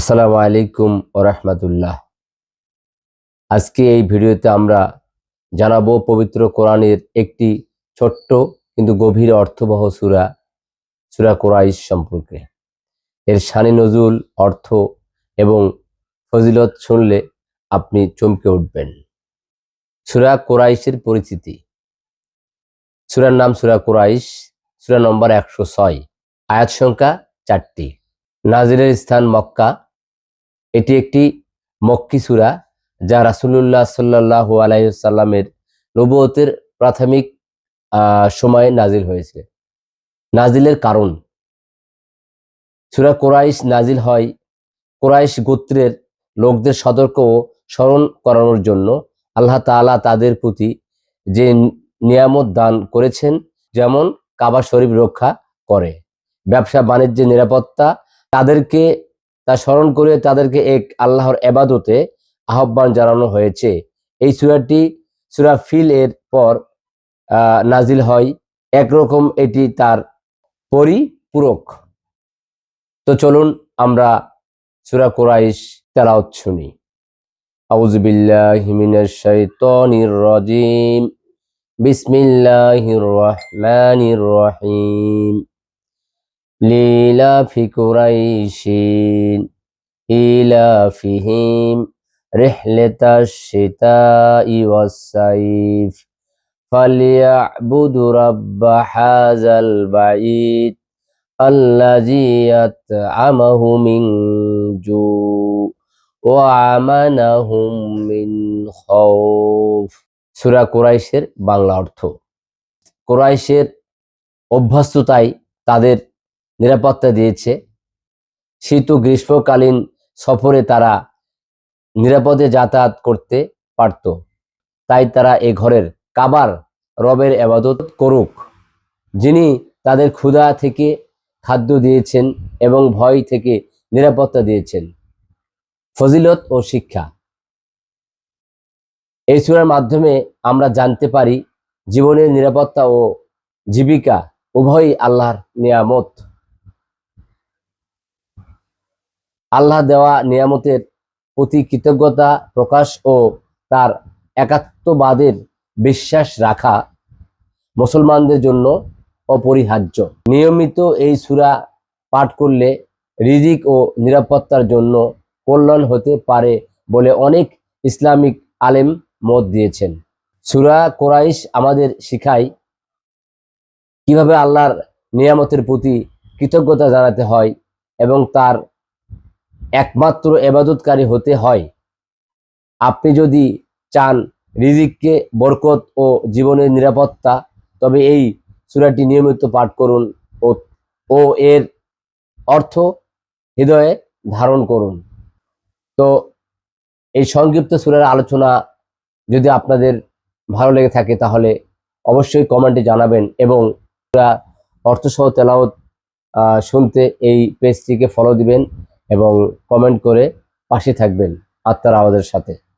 আসসালামু আলাইকুম ওরহমতুল্লাহ আজকে এই ভিডিওতে আমরা জানাব পবিত্র কোরআনের একটি ছোট্ট কিন্তু গভীর অর্থবহ সুরা সুরা কোরাইশ সম্পর্কে। এর শানি নজুল অর্থ এবং ফজিলত শুনলে আপনি চমকে উঠবেন। সুরা কোরাইশের পরিচিতি। সুরার নাম সুরা কোরাইশ, সুরা নম্বর একশো ছয়, আয়াত সংখ্যা চারটি। নাজিরের স্থান মক্কা এটি একটি মক্কি সুরা যা রাসুলুল্লাহ সাল্লাহ আলাইসাল্লামের নবুয়তের প্রাথমিক সময়ে নাজিল হয়েছে। নাজিলের কারণ। সুরা কোরাইশ নাজিল হয় কোরাইশ গোত্রের লোকদের সতর্ক ও স্মরণ করানোর জন্য। আল্লাহ তাআলা তাদের প্রতি যে নিয়ামত দান করেছেন, যেমন কাবা শরীফ রক্ষা করে, ব্যবসা, বাণিজ্যের নিরাপত্তা, তাদেরকে তা স্মরণ করে তাদেরকে এক আল্লাহর এবাদতে আহ্বান জানানো হয়েছে। এই সুরাটি সুরা ফিল এর পর নাজিল হয়। একরকম এটি তার পরিপূরক। তো চলুন আমরা সুরা কোরাইশ তেলাওয়াত শুনি। আউযু বিল্লাহি মিনাশ শাইতানির রাজিম। বিসমিল্লাহির রহমানির রহিম। لإلاف قريش إيلافهم رحلة الشتاء والصيف فليعبدوا رب هذا البعيد الذي يطعمه من جوع وآمنهم من خوف সূরা কোরাইশের বাংলা অর্থ কোরাইশের অভ্যস্ততাই তাদের নিরাপত্তা দিয়েছে। শীত ও গ্রীষ্মকালীন সফরে তারা নিরাপদে যাতায়াত করতে পারত। তাই তারা এ ঘরের কাবার রবের আবাদত করুক, যিনি তাদের ক্ষুধা থেকে খাদ্য দিয়েছেন এবং ভয় থেকে নিরাপত্তা দিয়েছেন। ফজিলত ও শিক্ষা। এই সুরার মাধ্যমে আমরা জানতে পারি, জীবনের নিরাপত্তা ও জীবিকা উভয়ই আল্লাহর নিয়ামত। আল্লাহ দেওয়া নিয়ামতের প্রতি কৃতজ্ঞতা প্রকাশ ও তার একাত্মবাদের বিশ্বাস রাখা মুসলমানদের জন্য অপরিহার্য। নিয়মিত এই সুরা পাঠ করলে রিজিক ও নিরাপত্তার জন্য কল্যাণ হতে পারে বলে অনেক ইসলামিক আলেম মত দিয়েছেন। সুরা কোরাইশ আমাদের শিখায় কীভাবে আল্লাহর নিয়ামতের প্রতি কৃতজ্ঞতা জানাতে হয় এবং তার একমাত্র এবাদতকারী হতে হয়। আপনি যদি চান রিজিককে বরকত ও জীবনের নিরাপত্তা তবে এই সূরাটি নিয়মিত পাঠ করুন ও এর অর্থ হৃদয়ে ধারণ করুন। তো এই সংক্ষিপ্ত সূরার আলোচনা যদি আপনাদের ভালো লেগে থাকে তাহলে অবশ্যই কমেন্টে জানাবেন এবং অর্থসহ তেলাওয়াত আহ, শুনতে এই পেজটিকে ফলো দিবেন। এবং কমেন্ট করে পাশে থাকবেন আত্মার আমাদের সাথে।